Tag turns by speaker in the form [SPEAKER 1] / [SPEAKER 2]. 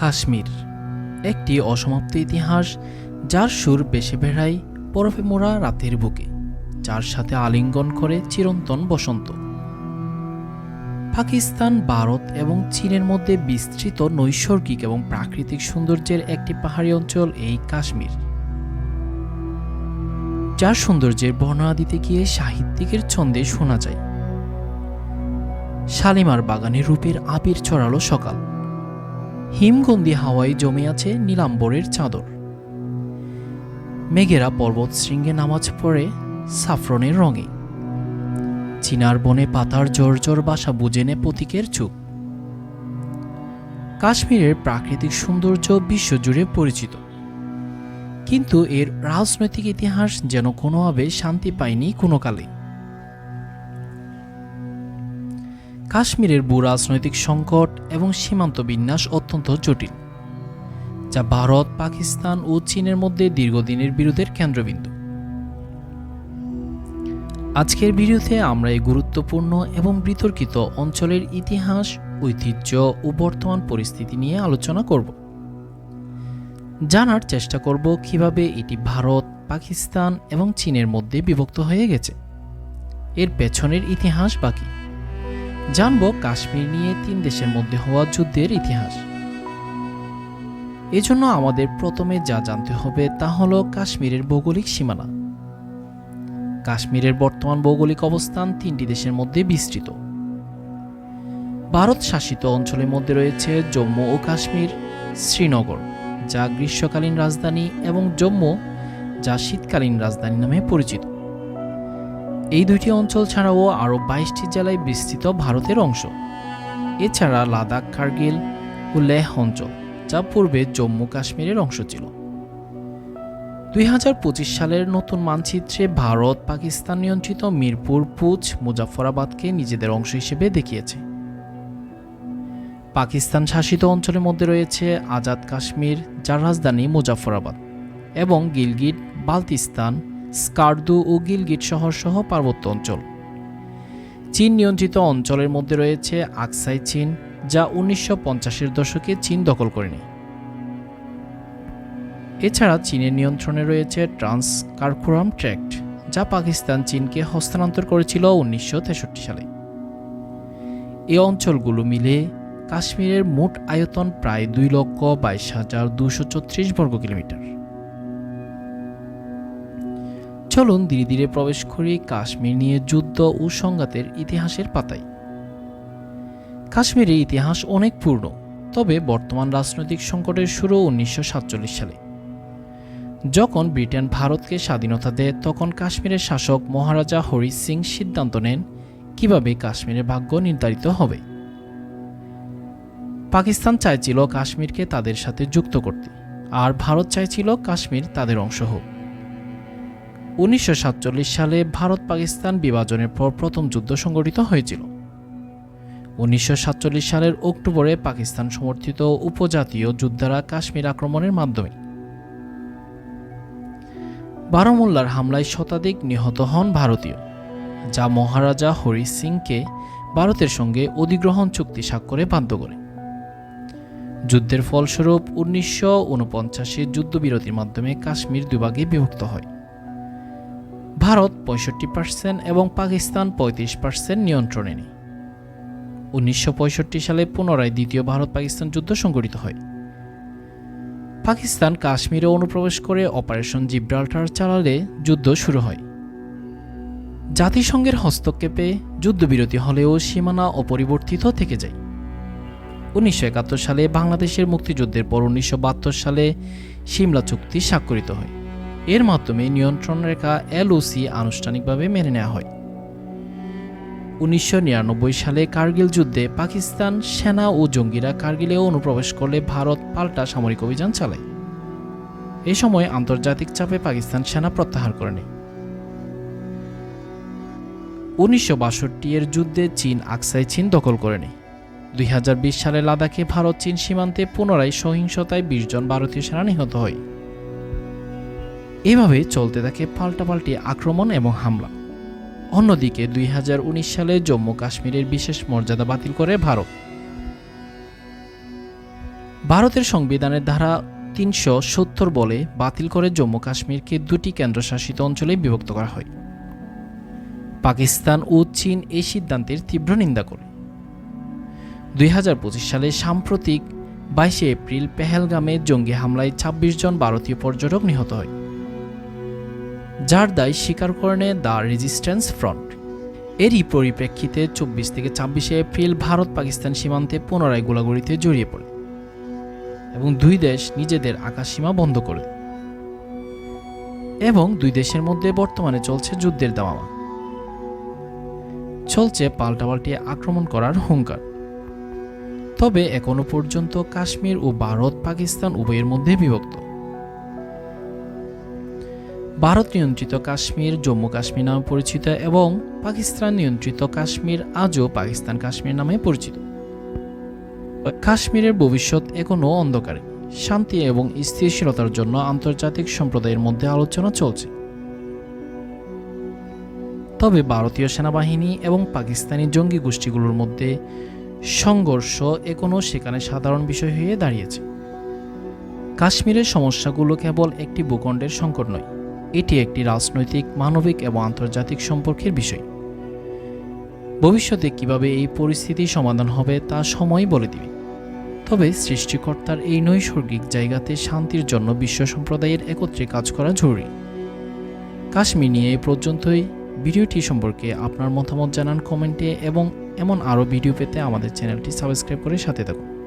[SPEAKER 1] কাশ্মীর। একটি অসমাপ্ত ইতিহাস যার সুর বেশে বেড়ায় বরফে মোড়া রাতের বুকে, যার সাথে আলিঙ্গন করে চিরন্তন বসন্ত। পাকিস্তান, ভারত এবং চীনের মধ্যে বিস্তৃত নৈসর্গিক এবং প্রাকৃতিক সৌন্দর্যের একটি পাহাড়ি অঞ্চল এই কাশ্মীর। যার সৌন্দর্যের বর্ণনা দিতে গিয়ে সাহিত্যিকের ছন্দে শোনা যায়। শালিমার বাগানে রূপের আবির ছড়ালো সকাল। হিমগন্ধি হাওয়ায় জমে আছে নীলাম্বরের চাদর। মেঘেরা পর্বত শৃঙ্গে নামাজ পড়ে সাফরনের রঙে। চিনার বনে পাতার জর্জর বাসা বুঝেনে প্রতীকের চুপ। কাশ্মীরের প্রাকৃতিক সৌন্দর্য বিশ্বজুড়ে পরিচিত। কিন্তু এর রাজনৈতিক ইতিহাস যেন কোনোভাবে শান্তি পায়নি কোনো কালে কাশ্মীরের ভূ রাজনৈতিক সংকট এবং সীমান্ত বিন্যাস অত্যন্ত জটিল, যা ভারত, পাকিস্তান ও চীনের মধ্যে দীর্ঘদিনের বিরোধের কেন্দ্রবিন্দু। আজকের ভিডিওতে আমরা এই গুরুত্বপূর্ণ এবং বিতর্কিত অঞ্চলের ইতিহাস, ঐতিহ্য ও বর্তমান পরিস্থিতি নিয়ে আলোচনা করব। জানার চেষ্টা করব কীভাবে এটি ভারত, পাকিস্তান এবং চীনের মধ্যে বিভক্ত হয়ে গেছে। এর পেছনের ইতিহাস বাকি। জানব কাশ্মীর নিয়ে তিন দেশের মধ্যে হওয়া যুদ্ধের ইতিহাস। এজন্য আমাদের প্রথমে যা জানতে হবে তা হল কাশ্মীরের ভৌগোলিক সীমানা। কাশ্মীরের বর্তমান ভৌগোলিক অবস্থান তিনটি দেশের মধ্যে বিস্তৃত। ভারত শাসিত অঞ্চলের মধ্যে রয়েছে জম্মু ও কাশ্মীর, শ্রীনগর, যা গ্রীষ্মকালীন রাজধানী এবং জম্মু, যা শীতকালীন রাজধানী নামে পরিচিত। এই দুইটি অঞ্চল ছাড়াও আরও বাইশটি জেলায় বিস্তৃত ভারতের অংশ। এছাড়া লাদাখ, কার্গিল ও লেহ অঞ্চল, যা পূর্বে জম্মু কাশ্মীরের অংশ ছিল। দুই হাজার পঁচিশ সালের নতুন মানচিত্রে ভারত, পাকিস্তান নিয়ন্ত্রিত মিরপুর পুজ মুজাফরাবাদকে নিজেদের অংশ হিসেবে দেখিয়েছে। পাকিস্তান শাসিত অঞ্চলের মধ্যে রয়েছে আজাদ কাশ্মীর, যার রাজধানী মুজাফরাবাদ এবং গিলগিট, বালতিস্তান স্কার্দু ও গিলগিট শহর সহ পার্বত্য অঞ্চল। চীন নিয়ন্ত্রিত অঞ্চলের মধ্যে রয়েছে আকসাই চীন, যা উনিশশো পঞ্চাশের দশকে চীন দখল করেনি। এছাড়া চীনের নিয়ন্ত্রণে রয়েছে ট্রান্স কারকুরাম ট্র্যাক্ট, যা পাকিস্তান চীনকে হস্তান্তর করেছিল উনিশশো তেষট্টি সালে। এই অঞ্চলগুলো মিলে কাশ্মীরের মোট আয়তন প্রায় দুই লক্ষ বাইশ হাজার দুশো চৌত্রিশ বর্গ কিলোমিটার চলুন ধীরে ধীরে প্রবেশ করি কাশ্মীর নিয়ে যুদ্ধ ও সংঘাতের ইতিহাসের পাতায়। কাশ্মীরের ইতিহাস অনেক পূর্ণ, তবে বর্তমান রাজনৈতিক সংকটের শুরু উনিশশো সাতচল্লিশ সালে। যখন ব্রিটেন ভারতকে স্বাধীনতা দেয়, তখন কাশ্মীরের শাসক মহারাজা হরি সিং সিদ্ধান্ত নেন কীভাবে কাশ্মীরের ভাগ্য নির্ধারিত হবে। পাকিস্তান চাইছিল কাশ্মীরকে তাদের সাথে যুক্ত করতে, আর ভারত চাইছিল কাশ্মীর তাদের অংশ হোক। উনিশশো সাতচল্লিশ সালে ভারত পাকিস্তান বিভাজনের পর প্রথম যুদ্ধ সংগঠিত হয়েছিল। উনিশশো সাতচল্লিশ সালের অক্টোবরে পাকিস্তান সমর্থিত উপজাতীয় যোদ্ধারা কাশ্মীর আক্রমণের মাধ্যমে বারমুল্লার হামলায় শতাধিক নিহত হন ভারতীয়, যা মহারাজা হরি সিংকে ভারতের সঙ্গে অধিগ্রহণ চুক্তি স্বাক্ষরে বাধ্য করে। যুদ্ধের ফলস্বরূপ উনিশশো যুদ্ধবিরতির মাধ্যমে কাশ্মীর দুভাগে বিভক্ত হয়। ভারত পঁয়ষট্টি পার্সেন্ট এবং পাকিস্তান পঁয়ত্রিশ পার্সেন্ট নিয়ন্ত্রণে নেয় উনিশশো সালে পুনরায় দ্বিতীয় ভারত পাকিস্তান যুদ্ধ সংঘটিত হয়। পাকিস্তান কাশ্মীরে অনুপ্রবেশ করে অপারেশন জিব্রাল্টার চালালে যুদ্ধ শুরু হয়। জাতিসংঘের হস্তক্ষেপে যুদ্ধবিরতি হলেও সীমানা অপরিবর্তিত থেকে যায়। উনিশশো একাত্তর সালে বাংলাদেশের মুক্তিযুদ্ধের পর উনিশশো বাহাত্তর সালে সিমলা চুক্তি স্বাক্ষরিত হয়। এর মাধ্যমে নিয়ন্ত্রণ রেখা এলওসি আনুষ্ঠানিকভাবে মেনে নেওয়া হয়। উনিশশো নিরানব্বই সালে কার্গিল যুদ্ধে পাকিস্তান সেনা ও জঙ্গিরা কার্গিলে অনুপ্রবেশ করলে ভারত পাল্টা সামরিক অভিযান চালায়। এ সময় আন্তর্জাতিক চাপে পাকিস্তান সেনা প্রত্যাহার করে নেয়। উনিশশো বাষট্টি এর যুদ্ধে চীন আকসাই চীন দখল করে নেয়। দুই হাজার বিশ সালে লাদাখে ভারত চীন সীমান্তে পুনরায় সহিংসতায় বিশ জন ভারতীয় সেনা নিহত হয়। এভাবে চলতে থাকে পাল্টাপাল্টি আক্রমণ এবং হামলা। অন্যদিকে দুই হাজার উনিশ সালে জম্মু কাশ্মীরের বিশেষ মর্যাদা বাতিল করে ভারত। ভারতের সংবিধানের ধারা তিনশো সত্তর বলে বাতিল করে জম্মু কাশ্মীরকে দুটি কেন্দ্রশাসিত অঞ্চলে বিভক্ত করা হয়। পাকিস্তান ও চীন এই সিদ্ধান্তের তীব্র নিন্দা করে। দুই হাজার পঁচিশ সালে সাম্প্রতিক বাইশে এপ্রিল পেহেলগামে জঙ্গি হামলায় ২৬ জন ভারতীয় পর্যটক নিহত হয়। যার দায় স্বীকার করে দ্য রেজিস্ট্যান্স ফ্রন্ট। এরই পরিপ্রেক্ষিতে চব্বিশ থেকে ছাব্বিশে এপ্রিল ভারত পাকিস্তান সীমান্তে পুনরায় গোলাগুলিতে জড়িয়ে পড়ে এবং দুই দেশ নিজেদের আকাশসীমা বন্ধ করে এবং দুই দেশের মধ্যে বর্তমানে চলছে যুদ্ধের দামামা। চলছে পাল্টাপাল্টি আক্রমণ করার হুঙ্কার। তবে এখনও পর্যন্ত কাশ্মীর ও ভারত পাকিস্তান উভয়ের মধ্যে বিভক্ত। ভারত নিয়ন্ত্রিত কাশ্মীর, জম্মু কাশ্মীর নামে পরিচিত এবং পাকিস্তান নিয়ন্ত্রিত কাশ্মীর আজও পাকিস্তান কাশ্মীর নামে পরিচিত। কাশ্মীরের ভবিষ্যৎ এখনও অন্ধকারে। শান্তি এবং স্থিতিশীলতার জন্য আন্তর্জাতিক সম্প্রদায়ের মধ্যে আলোচনা চলছে। তবে ভারতীয় সেনাবাহিনী এবং পাকিস্তানি জঙ্গি গোষ্ঠীগুলোর মধ্যে সংঘর্ষ এখনও সেখানে সাধারণ বিষয় হয়ে দাঁড়িয়েছে। কাশ্মীরের সমস্যাগুলো কেবল একটি ভূখণ্ডের সংকট নয় এটি একটি রাজনৈতিক, মানবিক এবং আন্তর্জাতিক সম্পর্কের বিষয়। ভবিষ্যতে কীভাবে এই পরিস্থিতি সমাধান হবে তা সময় বলে দিবে। তবে সৃষ্টিকর্তার এই নৈসর্গিক জায়গাতে শান্তির জন্য বিশ্ব সম্প্রদায়ের একত্রে কাজ করা জরুরি। কাশ্মীর নিয়ে এ পর্যন্তই। ভিডিওটি সম্পর্কে আপনার মতামত জানান কমেন্টে এবং এমন আরও ভিডিও পেতে আমাদের চ্যানেলটি সাবস্ক্রাইব করে সাথে থাকুন।